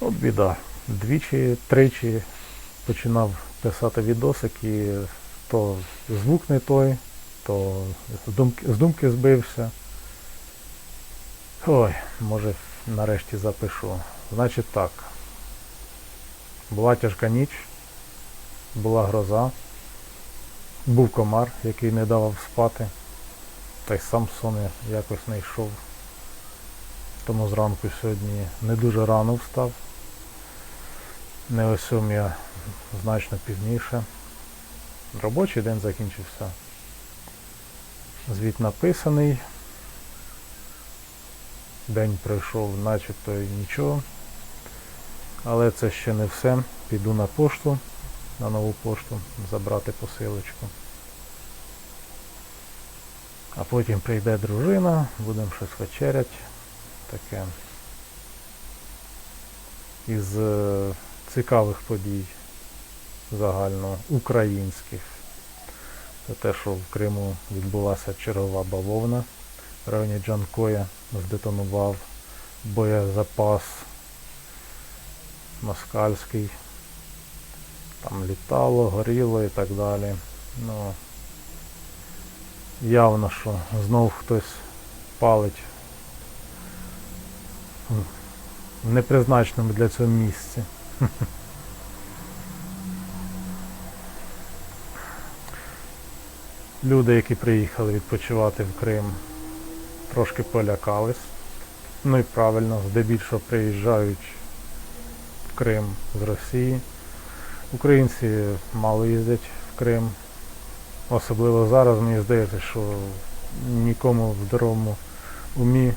От біда. Двічі, тричі починав писати відосик і то звук не той, то з думки, з думки збився. Ой, може нарешті запишу. Значить так. Була тяжка ніч, була гроза, був комар, який не давав спати, та й сам сон якось не йшов. Тому зранку сьогодні не дуже рано встав. Не о значно пізніше. Робочий день закінчився. Звіт написаний. День пройшов начебто і нічого. Але це ще не все. Піду на пошту, на нову пошту, забрати посилочку. А потім прийде дружина, будемо щось вечерять. Таке. Із е, цікавих подій загально українських. Це те, що в Криму відбулася чергова бавовна. В районі Джанкоя здетонував боєзапас москальський. Там літало, горіло і так далі. Ну, явно, що знов хтось палить в непризначеному для цього місці. Люди, які приїхали відпочивати в Крим, трошки полякались. Ну і правильно, здебільшого приїжджають в Крим з Росії. Українці мало їздять в Крим. Особливо зараз мені здається, що нікому в здоровому умі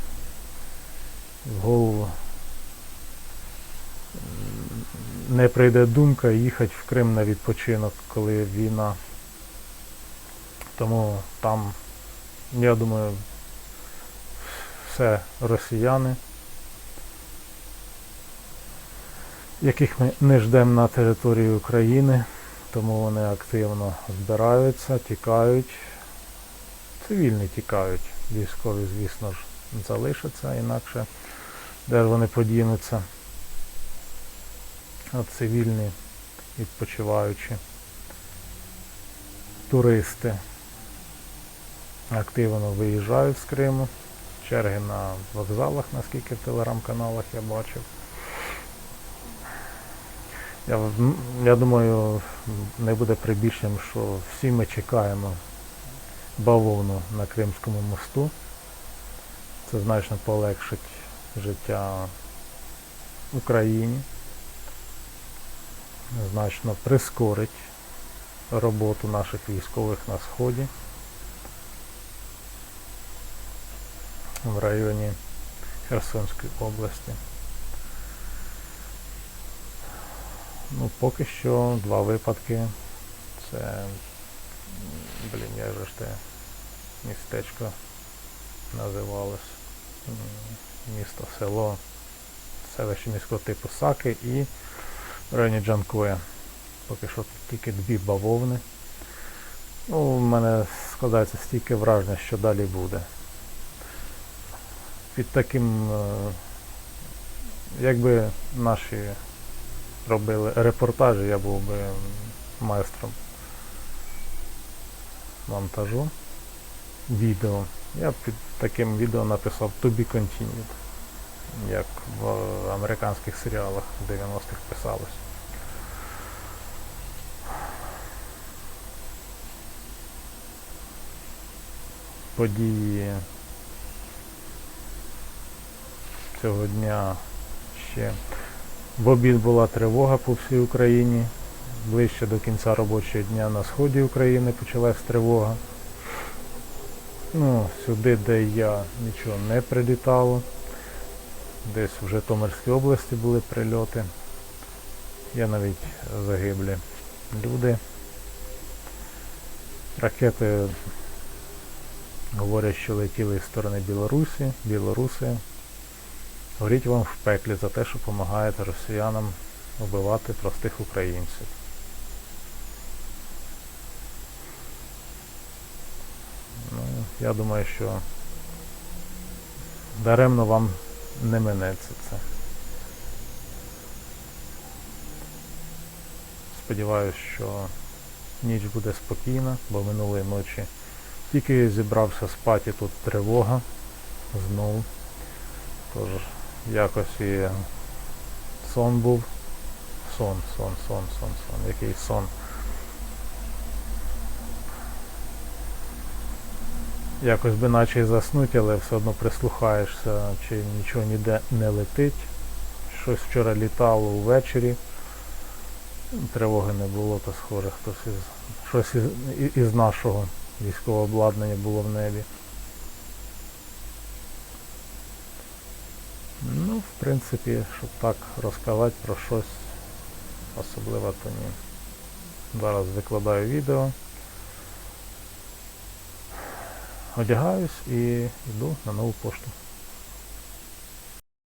в голову не прийде думка їхати в Крим на відпочинок, коли війна. Тому там, я думаю, все росіяни, яких ми не ждемо на території України, тому вони активно збираються, тікають. Цивільні тікають. Військові, звісно ж, залишаться, інакше де ж вони подінуться. Цивільні, відпочиваючі, туристи активно виїжджають з Криму. Черги на вокзалах, наскільки в телеграм-каналах я бачив. Я, я думаю, не буде прибільшенням, що всі ми чекаємо бавовну на Кримському мосту. Це значно полегшить життя Україні, значно прискорить роботу наших військових на Сході в районі Херсонської області. Ну, поки що два випадки. Це, блін, як же ж те містечко називалось. Місто, село, селище міського типу Саки і в районі Джанкоя. Поки що тільки дві бавовни. Ну, у мене складається стільки враження, що далі буде. Під таким, е, якби наші робили репортажі, я був би майстром монтажу відео. Я під таким відео написав To be continued, як в американських серіалах 90-х писалось. Події цього дня ще в обід була тривога по всій Україні. Ближче до кінця робочого дня на сході України почалась тривога. Ну, сюди, де я нічого не прилітало. Десь в Житомирській області були прильоти. Є навіть загиблі люди. Ракети говорять, що летіли з сторони Білорусі, Білоруси. Горіть вам в пеклі за те, що допомагаєте росіянам вбивати простих українців. Ну, я думаю, що даремно вам не минеться це. Сподіваюсь, що ніч буде спокійна, бо минулої ночі тільки зібрався спати, тут тривога знову. Тож якось і сон був. Сон, сон, сон, сон, сон. Який сон. Якось би наче і заснути, але все одно прислухаєшся, чи нічого ніде не летить. Щось вчора літало ввечері. Тривоги не було, то схоже, хтось із щось із, із нашого військового обладнання було в небі. Ну, в принципі, щоб так розказати про щось особливо, то ні. Зараз викладаю відео. Одягаюсь і йду на нову пошту.